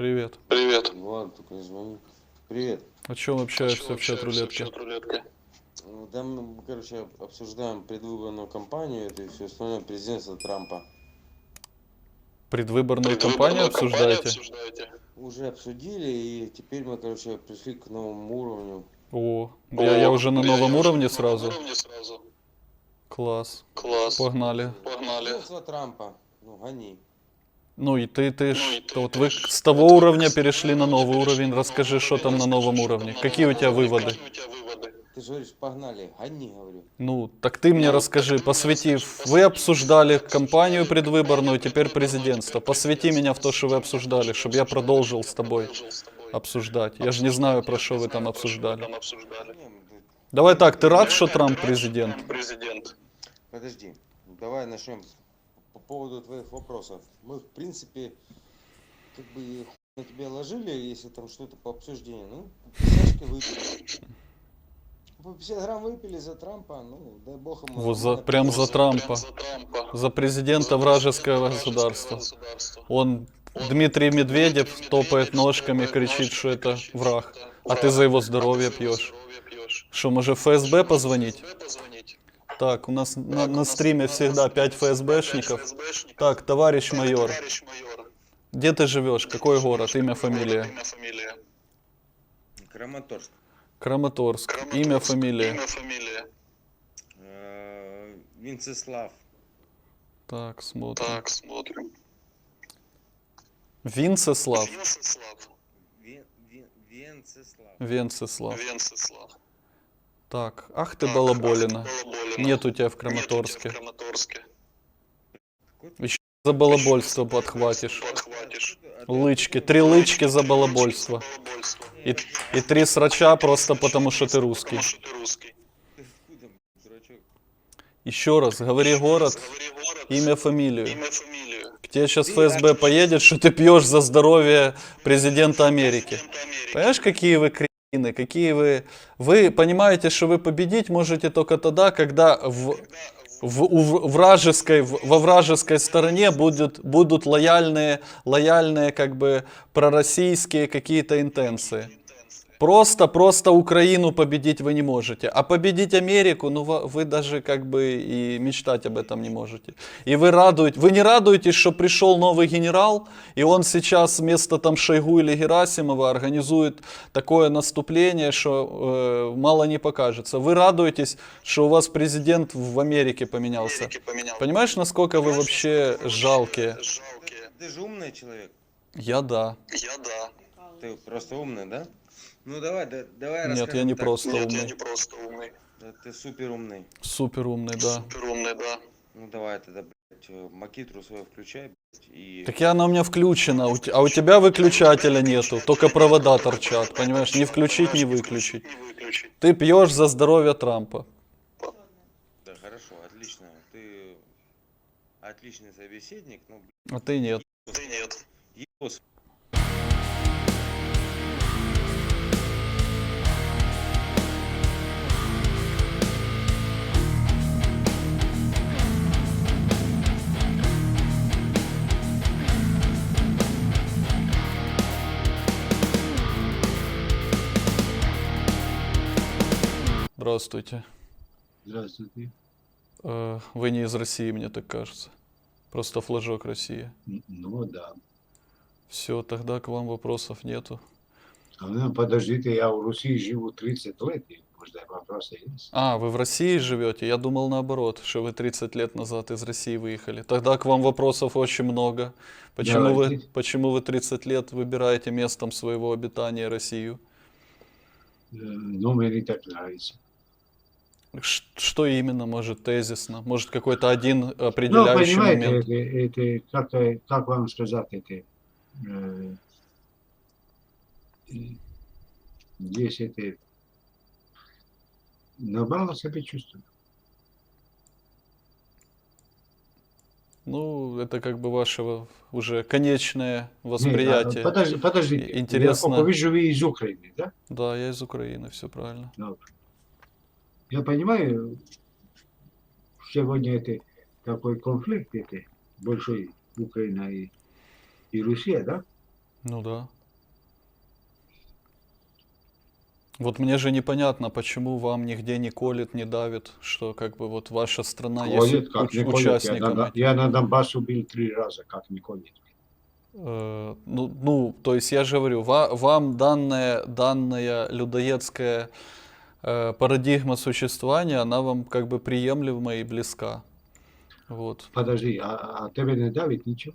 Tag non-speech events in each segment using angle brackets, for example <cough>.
Привет. Привет. Ну ладно, только не звони. Привет. О чем общаешься в чат-рулетке? Ну, Да, мы, короче, об- обсуждаем предвыборную кампанию это и все остальное президентства Трампа. Предвыборную Предвыборную кампанию обсуждаете? обсуждаете? Уже обсудили, и теперь мы, короче, пришли к новому уровню. О, бля, я О, уже на новом я уже уровне на сразу. новом уровне сразу. Класс. Класс. Погнали. Погнали. Президентство Трампа. Ну, гони. Ну и ты, ты Ну ж, вот вы с того уровня перешли на новый уровень. Расскажи, что там на новом уровне. Какие у тебя выводы? Ты же говоришь, погнали, гони, говорю. Ну, так ты мне Ну, расскажи, посвяти. Вы обсуждали кампанию предвыборную, теперь президентство. Посвяти меня в то, что вы обсуждали, чтобы я продолжил с тобой обсуждать. Я же не знаю, про что вы там обсуждали. Давай так, ты рад, что Трамп президент? Президент. Подожди, давай начнем с- по поводу твоих вопросов. Мы, в принципе, как бы хуй на тебя ложили, если там что-то по обсуждению. Ну, писачки выпили. По 50 грамм выпили за Трампа, ну, дай бог ему. Вот за- прям за Трампа. Прям за Трампа. За президента За вражеского государства. государства. Он, Дмитрий Медведев, Дмитрий топает Медведев ножками, топает кричит, ножками, что это кричит, враг. что это А ты враг. за его А ты здоровье за его пьешь. здоровье пьешь. Что, может ФСБ позвонить? Так, у нас на, Так, у на нас стриме на- всегда на 5 стриме всегда пять ФСБшников. ФСБшников. Так, товарищ Так, майор, Товарищ майор. где ты живешь? Какой город? Имя, фамилия? Имя, фамилия. Краматорск. Краматорск. Краматорск. Имя, фамилия. Имя, фамилия. Э, Винцеслав. Так, смотрим. Так, смотрим. Винцеслав. Вен- Венцеслав. Венцеслав. Венцеслав. Так, ах ты Так, балаболина. ах ты балаболина. Нет у тебя в Нет у тебя в Краматорске. Краматорске. За балабольство подхватишь. Подхватишь. Лычки, три лычки за балабольство. И, и три срача просто потому, что ты русский. Еще раз, говори город, имя, фамилию. К тебе сейчас ФСБ поедет, что ты пьешь за здоровье президента Америки. Понимаешь, какие вы кретины, какие вы... Вы понимаете, что вы победить можете только тогда, когда в, в, у вражеской, в- во вражеской стороне будут, будут лояльные, лояльные как бы пророссийские какие-то интенции. Просто, просто Украину победить вы не можете. А победить Америку, ну вы даже как бы и мечтать об этом не можете. И вы радуете, вы не радуетесь, что пришел новый генерал, и он сейчас вместо там Шойгу или Герасимова организует такое наступление, что э, мало не покажется. Вы радуетесь, что у вас президент в Америке поменялся. Америки поменял. Понимаешь, насколько вы вообще жалкие? Жалкие. Ты же умный человек. Я да. Я да. Ты просто умный, да? Ну давай, да, давай Нет, расскажем я не так. просто Нет, я умный. не просто умный. Да, ты супер умный. Супер умный, да. Супер умный, да. Ну давай тогда, блядь, э, макитру свою включай, блядь, и... Так и она у меня включена, у те- а у тебя выключателя нету, только провода торчат, понимаешь, не включить, не выключить. Не выключить. Ты пьешь за здоровье Трампа. Да, хорошо, отлично. Ты отличный собеседник, ну, блядь, А ты нет. Ты нет. Здравствуйте. Здравствуйте. Э, Вы не из России, мне так кажется. Просто флажок России. Н- Ну да. Все, тогда к вам вопросов нету. А ну, подождите, я в России живу 30 лет, и, может, вопросы есть? А, вы в России живете? Я думал наоборот, что вы 30 лет назад из России выехали. Тогда к вам вопросов очень много. Почему вы, Давайте. почему вы 30 лет выбираете местом своего обитания Россию? Э, Ну, мне не так нравится. Что именно, может, тезисно? Может, какой-то один Ну, определяющий понимаете, момент? это, это как, как вам сказать, это... э, э, здесь это... Нормально себя чувствую. Ну, это как бы ваше во- уже конечное Не, а, восприятие. подожди- подождите. Интересно. Я вижу, вы из Украины, да? Да, я из Украины, все правильно. Добре. Я понимаю, сегодня это такой конфликт, это большой Украина и, и Россия, да? Ну да. Вот мне же непонятно, почему вам нигде не колет, не давит, что как бы вот ваша страна есть Колет, как уч- колет. Я участником на, я на Донбасс убил три раза, как не колет. Э, ну, ну, то есть я же говорю, ва- вам данная, данная людоедская парадигма существования, она вам как бы приемлема и близка. Вот. Подожди, а, а тебе не давит ничего?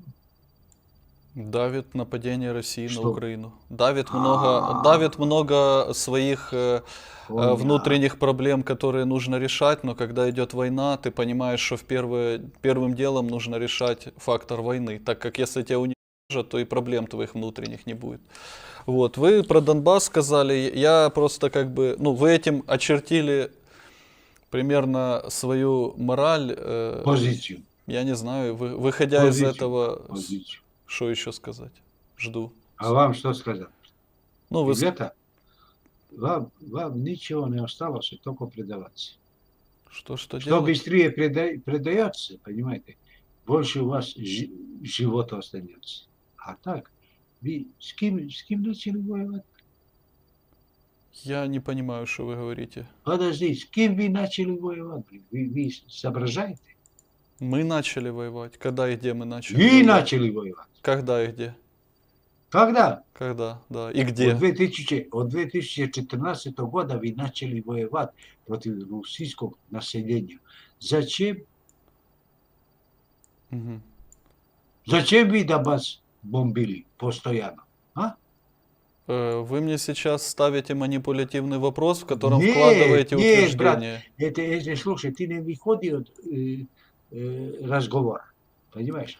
Давит нападение России на Что? Украину. Давит много, А. давит много своих э, э, Понятно. внутренних проблем, которые нужно решать, но когда идет война, ты понимаешь, что в первое, первым делом нужно решать фактор войны, так как если тебя уничтожат, то и проблем твоих внутренних не будет. Вот, вы про Донбасс сказали, я просто как бы, ну, вы этим очертили примерно свою мораль, э, Позицию. я не знаю, вы, выходя из Позицию. этого, с- позицию. что еще сказать? Жду. А вам что сказать? Ну, вы... Ребята, вам, вам ничего не осталось, только предаваться. Что, что, Что делать? быстрее преда- предается, понимаете, больше у вас жи- живота останется. А так, с кем, с кем начали воевать? Я не понимаю, что вы говорите. Подожди, с кем вы начали воевать? Вы, вы соображаете? Мы начали воевать. Когда и где мы начали? Вы воевать? начали воевать. Когда и где? Когда? Когда, да. И где? От, 2000, от 2014 года вы начали воевать против российского населения. Зачем? Мгм. Зачем вы Донбасс бомбили постоянно? А? Э, Вы мне сейчас ставите манипулятивный вопрос, в котором Нет, вкладываете нет, брат. утверждение. Это, это, слушай, ты не выходи от э, э, разговора. Понимаешь?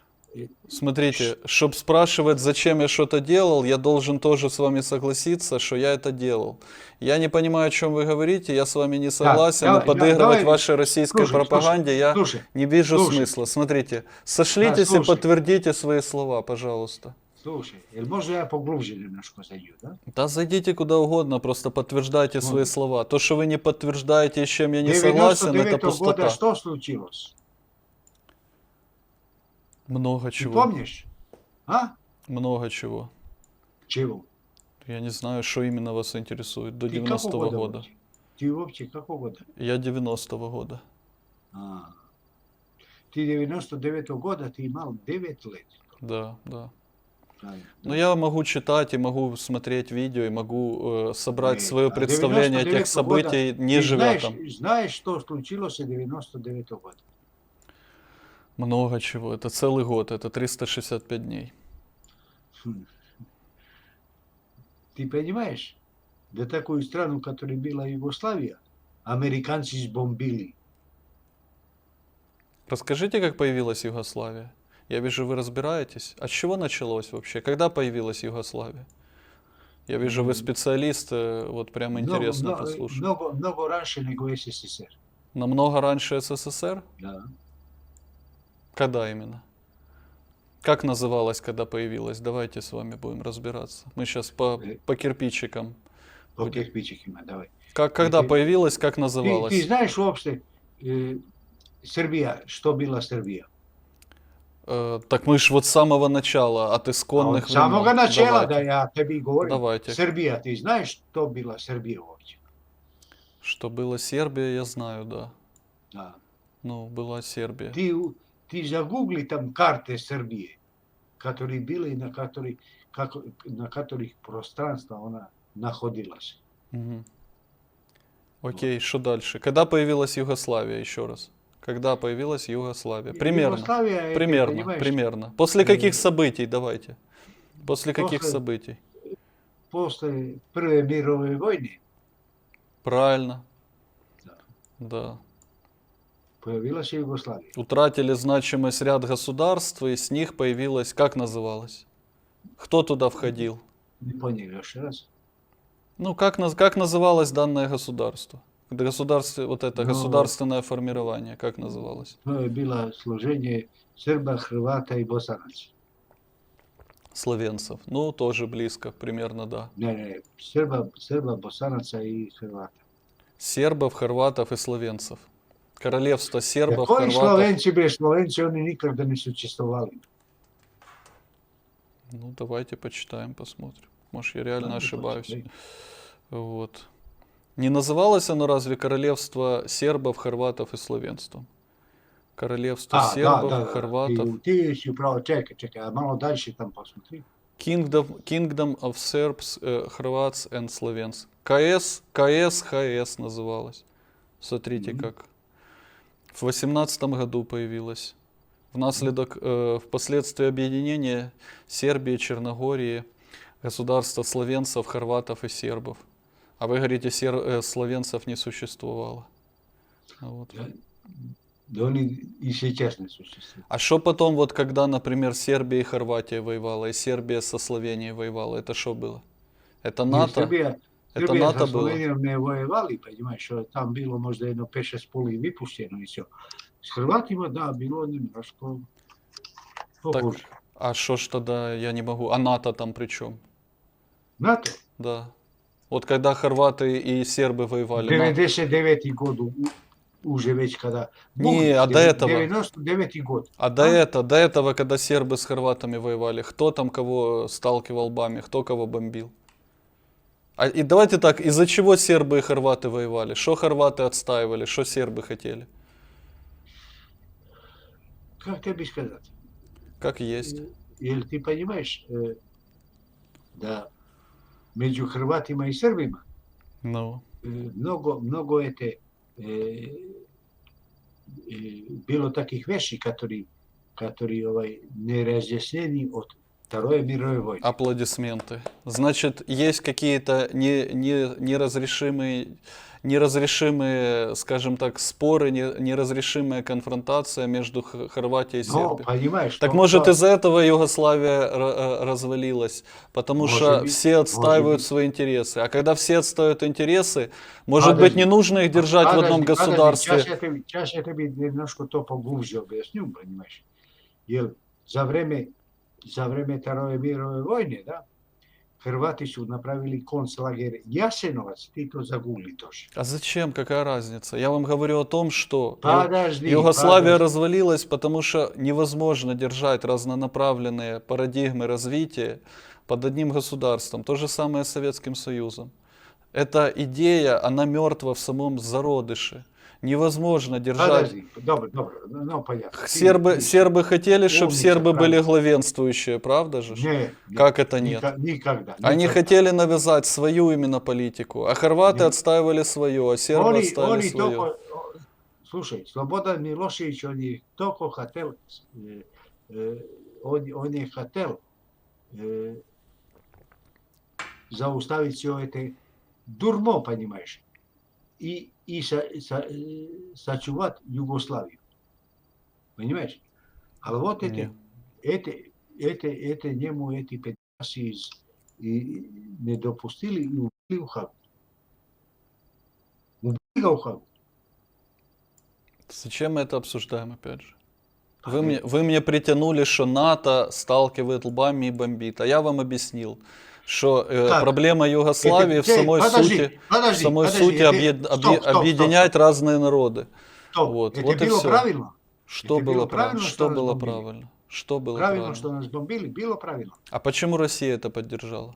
Смотрите, чтобы спрашивать, зачем я что-то делал, я должен тоже с вами согласиться, что я это делал. Я не понимаю, о чем вы говорите, я с вами не согласен, давай, но подыгрывать давай, вашей российской слушай, слушай, пропаганде я Слушай, не вижу слушай. смысла. Смотрите, сошлитесь и слушай. подтвердите свои слова, пожалуйста. слушай, э, можно я поглубже немножко зайду, да? Да зайдите куда угодно, просто подтверждайте свои Ну. слова. То, что вы не подтверждаете, с чем я не согласен, это 99 пустота. года что случилось? Много Ты чего. помнишь? А? Много чего. Чего? Я не знаю, что именно вас интересует. До Ты какого 90-го года. вообще? Ты вообще какого года? Я 90-го года. А. Ты 99 года, ты имел 9 лет. Да, да. Но я могу читать и могу смотреть видео, и могу э, собрать Нет, свое а представление 99-го тех событий, не Ты живя знаешь, там. знаешь, что случилось в 99 года? Много чего. Это целый год, это 365 дней. Ты понимаешь, для такую страну, которая была Югославия, американцы сбомбили. Расскажите, как появилась Югославия? Я вижу, вы разбираетесь. А с чего началось вообще? Когда появилась Югославия? Я вижу, вы специалист, э, вот прям интересно много, послушать. много, много раньше, nego СССР. Намного раньше СССР? Да. Когда именно? Как называлась, когда появилась? Давайте с вами будем разбираться. Мы сейчас по, Э. по кирпичикам. По Будет. кирпичикам, давай. Как, когда ты- появилась, как Ты, называлась? ты знаешь вообще, э, Сербия, что была Сербия? Э, так мы ж вот с самого начала, от А исконных от самого времен. начала, Давайте. да, я тебе говорю. Давайте. Сербия, ты знаешь, что была Сербия вообще? Что было Сербия, я знаю, да. Да. Ну, была Сербия. Ты, ты загугли там карты Сербии, которые были, на, которых, как, на которых пространство она находилась. Мгм. Окей, что дальше? Когда появилась Югославия, еще раз? Когда появилась Югославия? Примерно. Югославия, это, Примерно, понимаешь, примерно. После э, каких событий? Давайте. После каких после- событий? После Первой мировой войны Правильно. Да. Да. Появилась Югославия. Утратили значимость ряд государств, и с них появилась, как называлась? Кто туда входил? Не понял еще раз. Ну, как, как называлось данное государство? Государство, вот это Ну, государственное формирование, как называлось? Ну, было служение серба, хрвата и босанцев. Словенцев. Ну, тоже близко, примерно, да. Не, не, серба, серба, босанаца и хрвата. Сербов, хорватов и словенцев. Королевство сербов, Какой хорватов. словенci, bre, словенci, oni nikada не существовали. Ну, давайте почитаем, посмотрим. Может, я реально Ладно, ошибаюсь. почитай. Вот. Не называлось оно разве королевство сербов, хорватов и словенством? Королевство А, да, сербов, да, да. хорватов. Ти, ти си upravo, čekaj, čekaj, a malo dalje tam posмотри. Kingdom, Kingdom of Serbs, э, Хорватс and Slovens. КС, КС, ХС называлось. Смотрите Мгм. как. В восемнадцатом году появилась. Внаследок, э, впоследствии объединения Сербии, Черногории, государства словенцев, хорватов и сербов. А вы говорите, сер, э, словенцев не существовало. А Вот. Да, да они и сейчас не существуют. А что потом, вот когда, например, Сербия и Хорватия воевала, и Сербия со Словенией воевала, это что было? Это НАТО? Srbija, Это Srbija НАТО sa было? Slovenijom ne vojevali, понимаешь, što je tam bilo možda jedno 5-6 poli vypušteno i все. S Hrvatima, da, bilo немножко похоже. А что ж тогда я не могу? А НАТО там при чем? НАТО, Да. Вот когда хорваты и сербы воевали. на- 99. год уже već kada... Не, а до этого? 99. год. А до, А? это, до этого, когда сербы с хорватами воевали, кто там кого сталкивал лбами, кто кого бомбил? А, и давайте так, из-за чего сербы и хорваты воевали? Что хорваты отстаивали, что сербы хотели? Как тебе сказать? Как есть. Jel ti понимаешь, э, да među Hrvatima i Srbima Ну, э, mnogo, mnogo ete e, e, bilo takih veši katori, katori ovaj, nerazjašnjeni od Второй мировой аплодисменты. Значит, есть какие-то не, не, неразрешимые, неразрешимые, скажем так, споры, не- неразрешимая конфронтация между Хорватией и Сербией. понимаешь, Так может из-за этого Югославия э, развалилась, потому Может что быть, все отстаивают быть. свои интересы. А когда все отстаивают интересы, может быть Подожди. не нужно их держать в одном Подожди, подожди, государстве. Сейчас я тебе, сейчас я тебе немножко то поглубже объясню, понимаешь. Jer za vreme, za vreme Второй мировой войны, да, Hrvati su napravili konclager Jasenovac, ti to zagugli тоже. А зачем? Какая разница? Я вам говорю о том, что Подожди, Югославия подожди. развалилась, потому что невозможно держать разнонаправленные парадигмы развития под одним государством. То же самое с Советским Союзом. Эта идея, она мертва в самом зародыше. Невозможно держать Подожди, добро, добро, ну, ну, понятно. Сербы, сербы хотели, чтобы сербы были правильно. главенствующие, правда же? Нет, нет, Как это нет? ника- никогда. Они никогда. хотели навязать свою именно политику, а хорваты Нет. отстаивали свое, а сербы Они, отстаивали они свое. только, слушай, Слободан Милошевич, он только хотел, э, э, он, он и хотел э, зaustavить все это дурмо, понимаешь, и, и со, со, э, сочувать Югославию. Понимаешь? А вот это, Не. это, это, это нему эти педасы из, и, не допустили и убили в Хагу. Убили его в Хагу. Зачем мы это обсуждаем опять же? Вы мне, вы мне притянули, что НАТО сталкивает лбами и бомбит, а я вам объяснил, что Так, проблема Югославии Это- в самой подожди, сути, в подожди, самой подожди, сути это- объед- стоп, объе- стоп, стоп, объединять разные народы. стоп. вот, это вот и было всё. правильно. Что Это было было правильно? Что что было бомбили? правильно? Что было правильно, правильно? что нас бомбили, было правильно. А почему Россия это поддержала?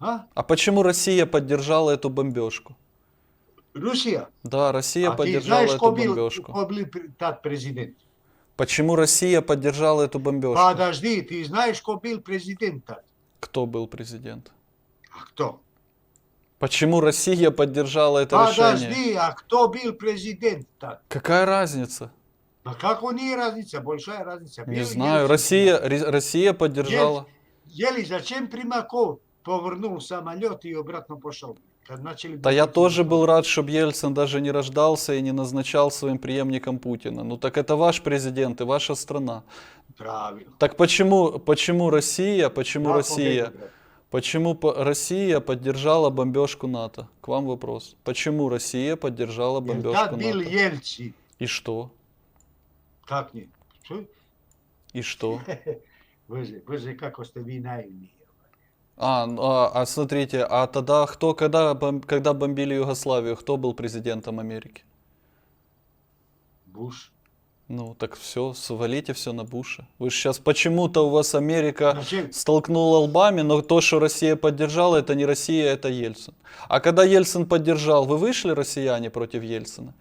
А? А почему Россия поддержала эту бомбежку? Россия. Да, Россия а ты поддержала знаешь, эту кто был, бомбежку. кто был тот президент? Почему Россия поддержала эту бомбежку? Подожди, ты знаешь, кто был президент? тот? Кто был президент? А кто? Почему Россия поддержала это решение? Подожди, а кто был президент? тот? Какая разница? А как у них разница? Большая разница. Не Был знаю. Ельцин. Россия, Россия поддержала. Ели, зачем Примаков повернул самолет и обратно пошел? Начали Да я тоже был рад, чтобы Ельцин даже не рождался и не назначал своим преемником Путина. Ну так это ваш президент и ваша страна. Правильно. Так почему, почему Россия, почему Да, Россия, победа, почему по- Россия поддержала бомбежку НАТО? К вам вопрос. Почему Россия поддержала бомбежку был НАТО? Ельцин. И что? Как не? Что? И что? <laughs> Вы же, вы же как сте ви наивные. А, ну, а, а смотрите, а тогда кто, когда, когда бомбили Югославию, кто был президентом Америки? Буш. Ну, так все, свалите все на Буша. Вы же сейчас почему-то у вас Америка Зачем? столкнула лбами, но то, что Россия поддержала, это не Россия, это Ельцин. А когда Ельцин поддержал, вы вышли, россияне, против Ельцина?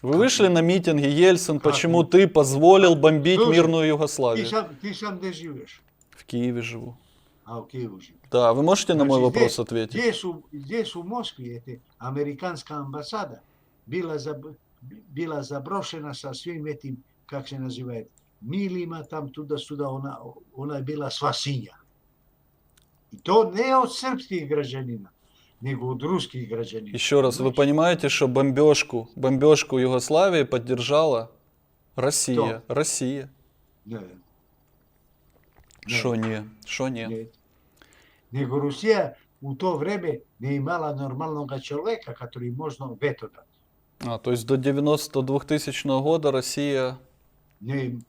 Вы Как вышли нет? на митинги, Ельцин, Как почему нет? ты позволил бомбить Слушай, мирную Югославию? сам, ти сам де живеш? В Киеве живу. А, в Киеве живеш. Да, вы можете на мой Значит, вопрос здесь- ответить? Здесь у, здесь у Москве это американская амбассада была, заб- была заброшена со всем этим, как се называет, милима там туда-сюда, она, она была свасинja. И то не от српских гражданина, nego od ruskih građanina. Еще раз, вы понимаете, что бомбежку, бомбежку Югославии поддержала Россия? Кто? Россия. Не, Что не? Что не? не. Nego Rusija u to vreme ne imala normalnog čovjeka, который можно вето дать. А, то есть до 92 2000 года Россия... Не,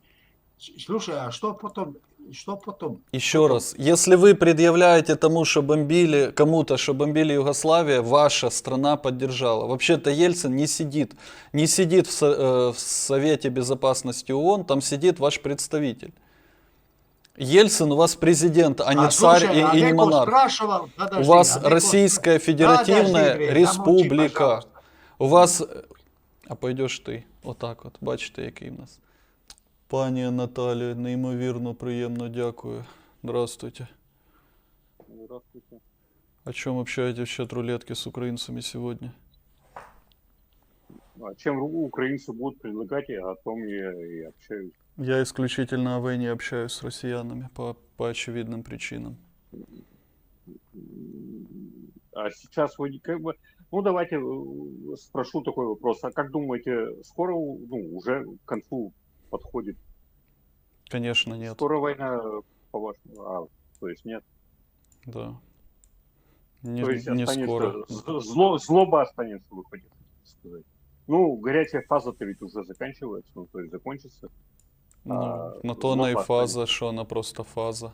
слушай, а что потом, что потом? Еще раз, если вы предъявляете тому, что бомбили кому-то, что бомбили Югославия, ваша страна поддержала. Вообще-то Ельцин не сидит, не сидит в, э, в Совете Безопасности ООН, там сидит ваш представитель. Ельцин у вас президент, а не царь слушай, и, а и не Неко монарх. спрашивал, У подожди, вас а Неко Российская Федеративная Подожди, Грей, замолчи, Республика. пожалуйста. У вас. А пойдеш ти. Отак от. Бачите, який в нас. Пані Наталі, неймовірно приємно дякую. Здравствуйте. Здравствуйте. О чем общаетесь в чат рулетки с украинцами сегодня? А чем ру- украинцы будут предлагать, я о том я и общаюсь. Я исключительно о войне общаюсь с россиянами по, по очевидным причинам. А сейчас вы как бы... Ну, давайте э, спрошу такой вопрос. А как думаете, скоро, ну, уже к концу подходит? Конечно, нет. Скоро война, по-вашему? А, то есть нет? Да. Не, то есть не скоро. Зло, злоба останется, вы хотите сказать? Ну, горячая фаза-то ведь уже заканчивается, ну, то есть закончится. Ну, а, на то она и фаза, что она просто фаза.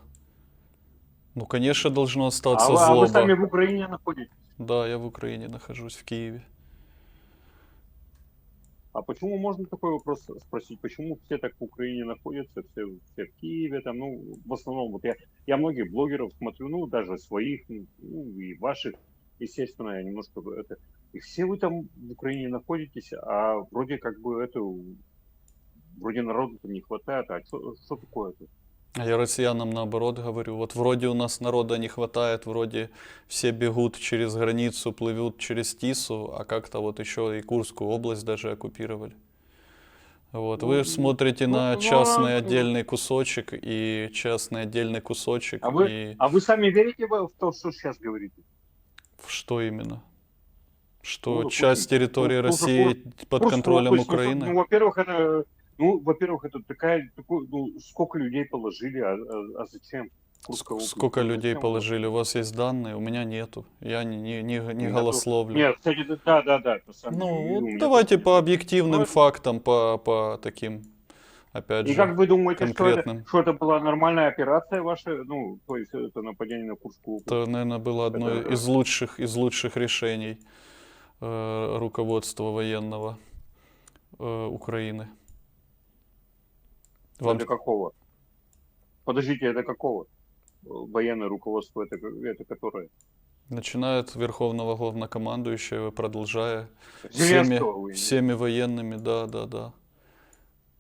Ну, конечно, должно А, остаться а злоба. вы сами в Украине находитесь? Да, я в Украине нахожусь, в Киеве. А почему можно такой вопрос спросить? Почему все так в Украине находятся, все, все в Киеве, там, ну, в основном, вот я, я многих блогеров смотрю, ну, даже своих, ну, и ваших, естественно, я немножко это... И все вы там в Украине находитесь, а вроде как бы это... Вроде народу-то не хватает, а что, что такое-то? А я россиянам наоборот говорю, вот вроде у нас народа не хватает, вроде все бегут через границу, плывут через Тису, а как-то вот еще и Курскую область даже оккупировали. Вот, вы Ну, смотрите ну, на ну, частный ну. отдельный кусочек и частный отдельный кусочек, А вы, и а вы сами верите в то, что сейчас говорите? в что именно? Что Ну, часть территории ну, ну, России под Просто, контролем ну, Украины? Ну, во-первых, это, ну, во-первых, это такая, такой, ну, сколько людей положили, а, а- а зачем? Сколько ну, людей зачем? положили? У вас есть данные? У меня нету. Я не, не, не, не Нету. голословлю. Нет, кстати, да, да, да, деле, Ну, меня давайте по объективным Ну, фактам, по, по таким, опять И же. как вы думаете, что конкретным. это, что это была нормальная операция ваша, ну, то есть это нападение на Курскую? Это, наверное, было одно Это- из лучших, из лучших решений э, руководства военного э, Украины. Вам Это какого? Подождите, это какого? Военное руководство, это, это которое? начинает верховного главнокомандующего, продолжая всеми, всеми военными, да, да, да.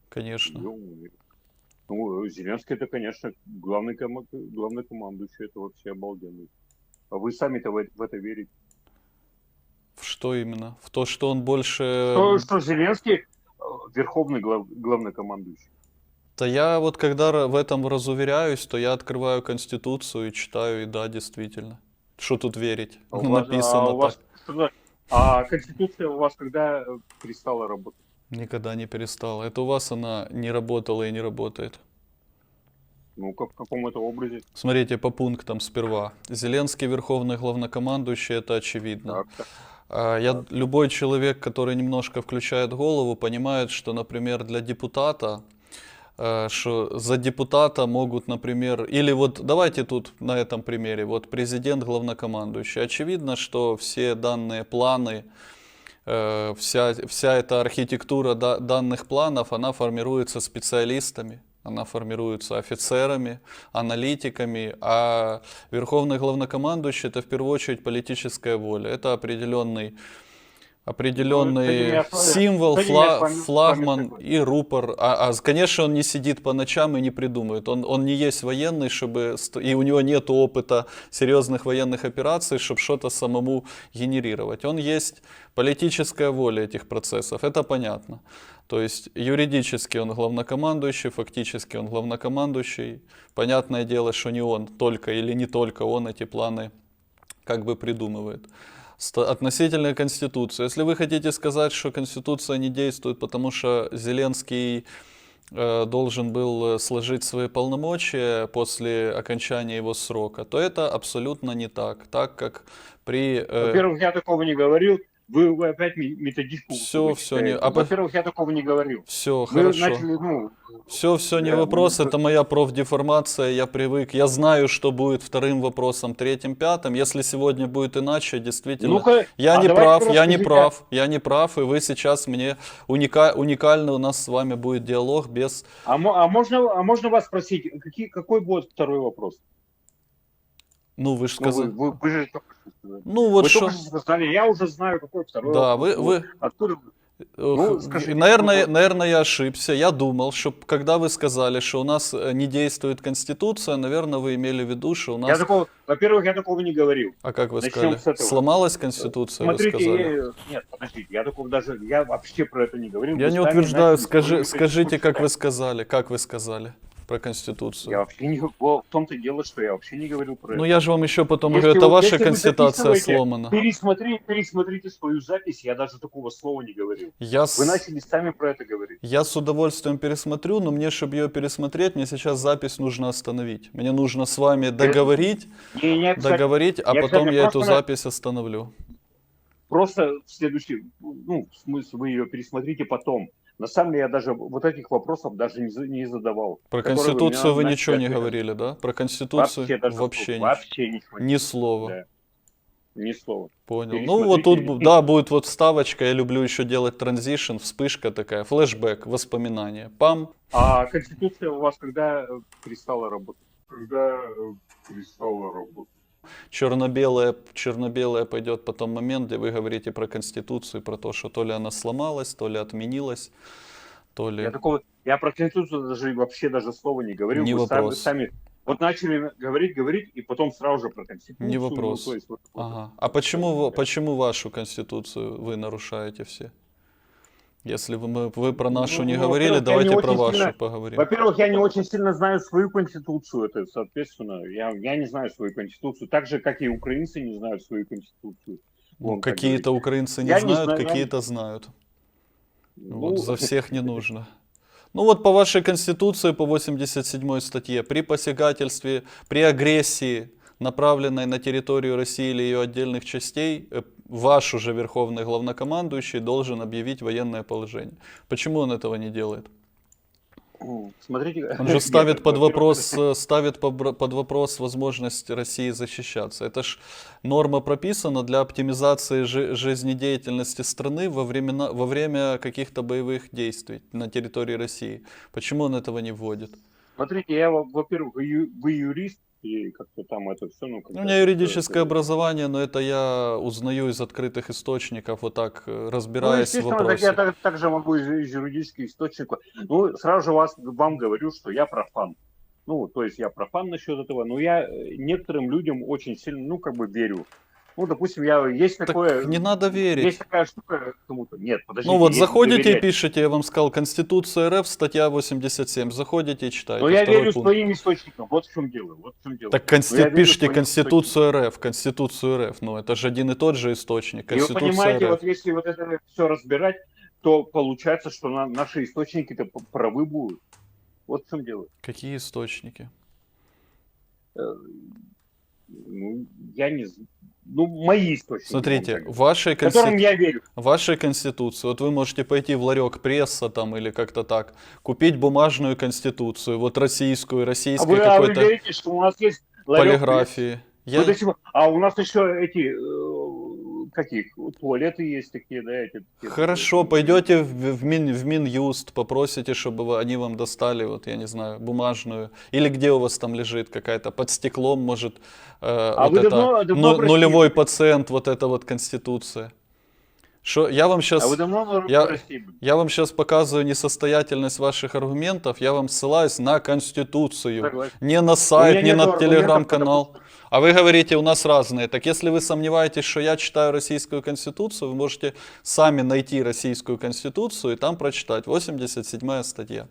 Конечно. Ну, Зеленский это, конечно, главный, кома- главный командующий, это вообще обалденный. А вы сами-то в, это- в это верите? В что именно? В то, что он больше... Что, что Зеленский э, верховный глав, главнокомандующий? Да я вот когда в этом разуверяюсь, то я открываю Конституцию и читаю, и да, действительно. Что тут верить? А у вас- Написано а вас так. А Конституция у вас когда э, перестала работать? Никогда не перестала. Это у вас она не работала и не работает. Ну, как, в каком это образе? Смотрите по пунктам сперва. Зеленский верховный главнокомандующий, это очевидно. Так, так. А, Я, любой человек, который немножко включает голову, понимает, что, например, для депутата, что за депутата могут, например, или вот давайте тут на этом примере, вот президент главнокомандующий. Очевидно, что все данные планы э, вся, вся эта архитектура да- данных планов, она формируется специалистами, она формируется офицерами, аналитиками, а верховный главнокомандующий это в первую очередь политическая воля. Это определенный определенный Ну, символ, фла- вами флагман согласен. и рупор. А, а, конечно, он не сидит по ночам и не придумывает. Он, он не есть военный, чтобы и у него нет опыта серьезных военных операций, чтобы что-то самому генерировать. Он есть политическая воля этих процессов. Это понятно. То есть юридически он главнокомандующий, фактически он главнокомандующий. Понятное дело, что не он только или не только он эти планы как бы придумывает. Относительно Конституции. Если вы хотите сказать, что Конституция не действует, потому что Зеленский э, должен был э, сложить свои полномочия после окончания его срока, то это абсолютно не так. Так как при... э, Во-первых, я такого не говорил. Вы, вы опять. Всё, вы всё не- а Во-первых, я такого не говорил. все, Вы хорошо. начали, ну, Все, все не Я- вопрос, ну, это моя профдеформация, я привык. Я знаю, что будет вторым вопросом, третьим, пятым. Если сегодня будет иначе, действительно, ну-ка, я а не прав, я не прав, я не прав, и вы сейчас мне уника, уникальный у нас с вами будет диалог без... А, а можно, а можно вас спросить, какие, какой будет второй вопрос? Ну, вы же Ну, вы, сказали... вы, вы же сказали. Ну, вот вы что... сказали, я уже знаю, какой второй Да, вопрос. вы, вы, Откуда вы? Скажите, наверное, ну, наверное, я ошибся. Я думал, что когда вы сказали, что у нас э, не действует Конституция, наверное, вы имели в виду, что у Я нас... такого, во-первых, я такого не говорил. А как вы начнем сказали? Сломалась Конституция, вы Смотрите, сказали? я- нет, подождите, я такого даже, я вообще про это не говорил. Я Вы не утверждаю, скажи, скажите, как вы сказали, как вы сказали про. Конституцию. Я вообще не в том-то и дело, что я вообще не говорил про Ну это. я же вам еще потом Если говорю, это вы- ваша Конституция сломана. Пересмотри, пересмотрите свою запись, я даже такого слова не говорил. Я с, Вы начали сами про это говорить. я с удовольствием пересмотрю, но мне, чтобы ее пересмотреть, мне сейчас запись нужно остановить. Мне нужно с вами договорить, Не, не договорить, а я, потом я эту запись остановлю. Просто в следующий, ну, в смысле, вы ее пересмотрите потом. На самом деле я даже вот этих вопросов даже не, не задавал. Про вы Конституцию вы мне ничего не говорили, да? Про Конституцию Вообще даже вообще, вообще ничего. ни слова. Да. Ни слова. Понял. Ну вот тут, <laughs> да, будет вот вставочка, я люблю еще делать транзишн, вспышка такая, флешбэк, воспоминания. Пам, А Конституция у вас когда э, перестала работать? Когда э, перестала работать? Черно-белое, черно-белое пойдет потом момент, где вы говорите про Конституцию, про то, что то ли она сломалась, то ли отменилась, то ли... Я такого, я про Конституцию даже вообще даже слова не говорил. Не Вы сами, вопрос. сами вот начали говорить, говорить, и потом сразу же про Конституцию. Не ну, вопрос. то есть вот- Ага. А почему, почему вашу Конституцию вы нарушаете все? Если вы, мы- вы про нашу Ну, не ну, говорили, я давайте не про вашу сильно- поговорим. Во-первых, я не очень сильно знаю свою конституцию, это соответственно, я, я не знаю свою конституцию, так же, как и украинцы не знают свою конституцию. Ну, как какие-то украинцы не Я не знают, знаю, я- какие-то знают. Ну, Вот, за <laughs> всех не нужно. Ну вот по вашей конституции, по 87 статье, при посягательстве, при агрессии, направленной на территорию России или ее отдельных частей, э, ваш уже верховный главнокомандующий должен объявить военное положение. Почему он этого не делает? Смотрите, Он же ставит <laughs> под вопрос, э, ставит под вопрос возможность России защищаться. Это ж норма прописана для оптимизации жи- жизнедеятельности страны во, времена, во время каких-то боевых действий на территории России. Почему он этого не вводит? Смотрите, я, во- во-первых, вы юрист, и как-то там это все, ну, У как-то- меня юридическое это- образование, но это я узнаю из открытых источников, вот так э, Ну, разбираясь в естественно, так вопросе. я так- также могу из, из юридических источников. Ну, сразу же вас, вам говорю, что я профан. Ну, то есть я профан насчет этого, но я э, некоторым людям очень сильно, ну, как бы верю. Ну, допустим, я есть Так такое... не надо верить. Есть такая штука кому-то. Нет, подождите. Ну вот заходите и доверять. пишите, я вам сказал, Конституция РФ, статья 87. Заходите и читайте. Но я верю пункт. своим источникам. Вот в чем дело. Вот в чем дело. Так консти- верю пишите Конституцию РФ, Конституцию РФ. Ну, это же один и тот же источник. И вы Конституция понимаете, РФ. вот если вот это все разбирать, то получается, что на- наши источники-то правы будут. Вот в чем дело. Какие источники? Э, Ну, я не знаю. Ну, мои источники. Смотрите, вам в говорю, вашей, которым я верю. в вашей Конституции, вот вы можете пойти в ларек пресса там или как-то так, купить бумажную Конституцию, вот российскую, А российской вы, а вы какой-то верите, что у нас есть ларек полиграфии. Вы Я... пор- А у нас еще эти э, каких? Туалеты есть такие, да, эти. такие- Хорошо, пойдете в, в, Мин, в Минюст, попросите, чтобы вы- они вам достали, вот я не знаю, бумажную. Или где у вас там лежит какая-то, под стеклом, может, э, А вот это, давно- давно ну- нулевой пациент, вот эта вот конституция. Что, я вам сейчас... А вы давно я-? Я вам сейчас показываю несостоятельность ваших аргументов, я вам ссылаюсь на Конституцию. Согласен. Не на сайт, меня не на телеграм-канал. потому А вы говорите, у нас разные. Так если вы сомневаетесь, что я читаю российскую конституцию, вы можете сами найти российскую конституцию и там прочитать. 87 статья.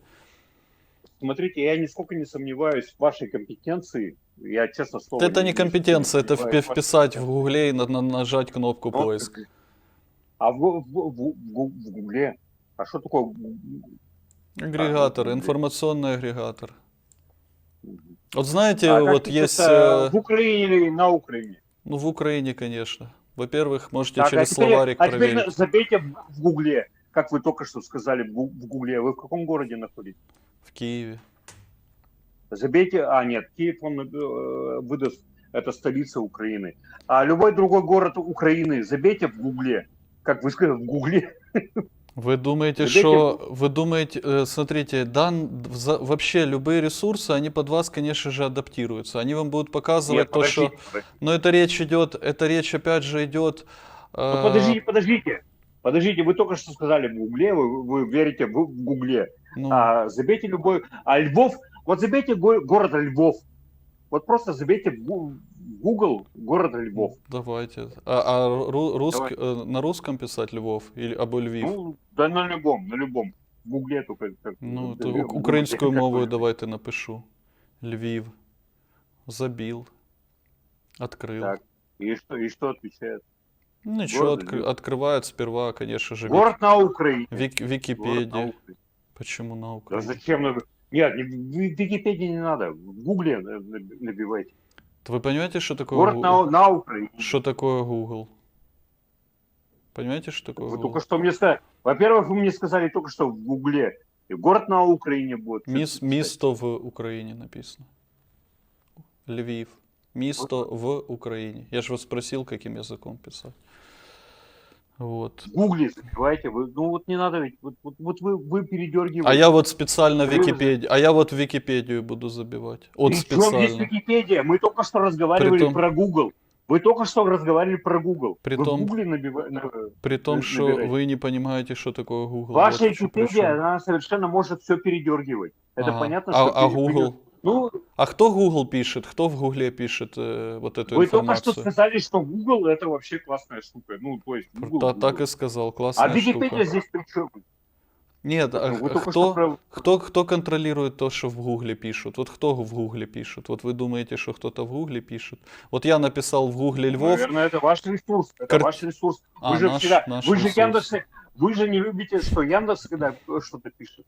Смотрите, я нисколько не сомневаюсь в вашей компетенции. Я честно слово. это не компетенция, это вписать в гугле и на- на- нажать кнопку Ну, поиск. А в, в, в, в в Гугле? А что такое? Агрегатор, А, информационный агрегатор. Вот знаете, А вот есть... э, В Украине или на Украине? Ну, в Украине, конечно. Во-первых, можете Так, а через теперь- словарик а теперь проверить. забейте в, Гугле, как вы только что сказали в Гугле. Вы в каком городе находитесь? В Киеве. Забейте, а нет, Киев он э, выдаст, это столица Украины. А любой другой город Украины забейте в Гугле, как вы сказали, в Гугле. <laughs> Вы думаете, Забейте что... Вы думаете, э, смотрите, дан... вообще любые ресурсы, они под вас, конечно же, адаптируются. Они вам будут показывать Нет, то, что... подождите. Но это речь идет, это речь опять же идет... э, Ну, подождите, подождите. Подождите, вы только что сказали в Гугле, вы, вы верите в, в Гугле. ну, А забейте любой... А Львов, вот забейте го- город Львов. Вот просто забейте Google город Львов. Давайте. А, а ру- руск- э, на русском писать Львов или або Львів? Ну, да на любом, на любом. В Гугле только... как- Ну, в то Гугле, ук- українською как мовою вы- давайте напишу. Львів. Забил. Открыл. Так. И что, и что отвечает? Ничего, город откры- Львів. открывает сперва, конечно же, Вик- Город на Украине. Вик- Город на Википедия. Украине. Почему на Да Украине? зачем? надо- Нет, не- в Википедии не надо. В Гугле на- на- набивайте. Вы понимаете, что такое Город Гу- на, на Украине. Что такое Google? Понимаете, что такое Вы Google? только что мне сказали. Во-первых, вы мне сказали только что в Гугле. И город на Украине будет. Міс, місто в Україні написано. Львів. Місто в Україні. Я же вас спросил, каким языком писать. Вот. В Гугле забивайте. Вы, ну вот не надо ведь. Вот, вот, вот вы, вы передергиваете. А я вот специально Википедию, а я вот Википедию буду забивать. Вот При чем здесь специально. Википедия? Мы только что разговаривали Притом- про Google. Вы только что разговаривали про Google. Притом- Вы в Гугле набиваете. При том, что вы не понимаете, что такое Google. Ваша Вот Википедия, она совершенно может все передергивать. Это Ага. понятно, а, что а Google? Ну, А кто Google пишет? Кто в Гугле пишет э, вот эту вы только что информацию? сказали, что Google это вообще классная штука. Ну, то есть Google. Та- Google. так и сказал, классная А Википедия штука. здесь при чем? Нет, а Ну, вы кто, про- кто, кто контролирует то, что в Гугле пишут? Вот кто в Гугле пишет? Вот вы думаете, что кто-то в Гугле пишет? Вот я написал в Гугле Львов, Наверное, это ваш ресурс. Это Кар- ваш ресурс. А, Вы же наш- всегда, наш вы же ресурс. Яндекс, вы же не любите, что Яндекс когда что-то пишет.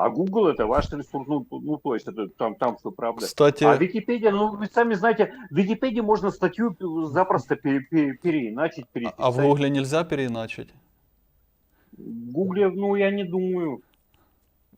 А Google это ваш ресурс, ну, ну то есть это там, там все правда. кстати, А Википедия, ну вы сами знаете, в Википедии можно статью запросто пере- пере- переиначить, а переписать. в Гугле нельзя переиначить? В Гугле, ну я не думаю.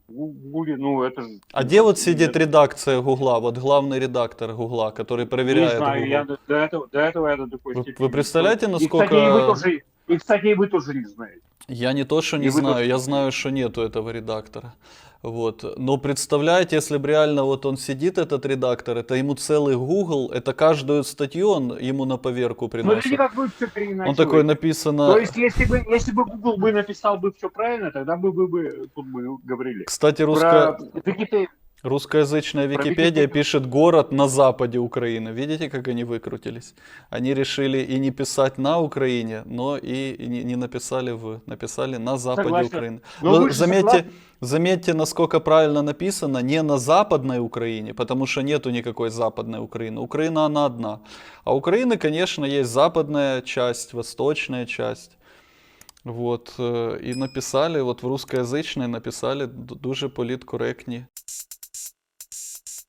Гугле, ну это же... А где вот сидит редакция Гугла, вот главный редактор Гугла, который Не проверяет знаю, Google? я до, до этого, до этого я до такой Вы- вы представляете, не насколько- И, кстати, и вы тоже, и, кстати, и вы тоже не знаете. Я не то, что не И вы знаю, тоже- я знаю, что нету этого редактора. Вот. Но представляете, если бы реально вот он сидит, этот редактор, это ему целый Google, это каждую статью он ему на поверку Смотрите, приносит. как вы все переиначиваете. Он такой написано... То есть, если бы, если бы Google бы написал бы все правильно, тогда бы вы бы тут бы говорили. Кстати, русско... Про. Русскоязычная Википедия пишет город на западе Украины. Видите, как они выкрутились? Они решили и не писать на Украине, но и не, не написали в, написали на западе Согласен. Украины. Но Но заметьте, согласны? заметьте, насколько правильно написано, не на западной Украине, потому что нету никакой западной Украины. Украина она одна. А Украины, конечно, есть западная часть, восточная часть. Вот, э, и написали, вот в русскоязычной написали дуже політкоректні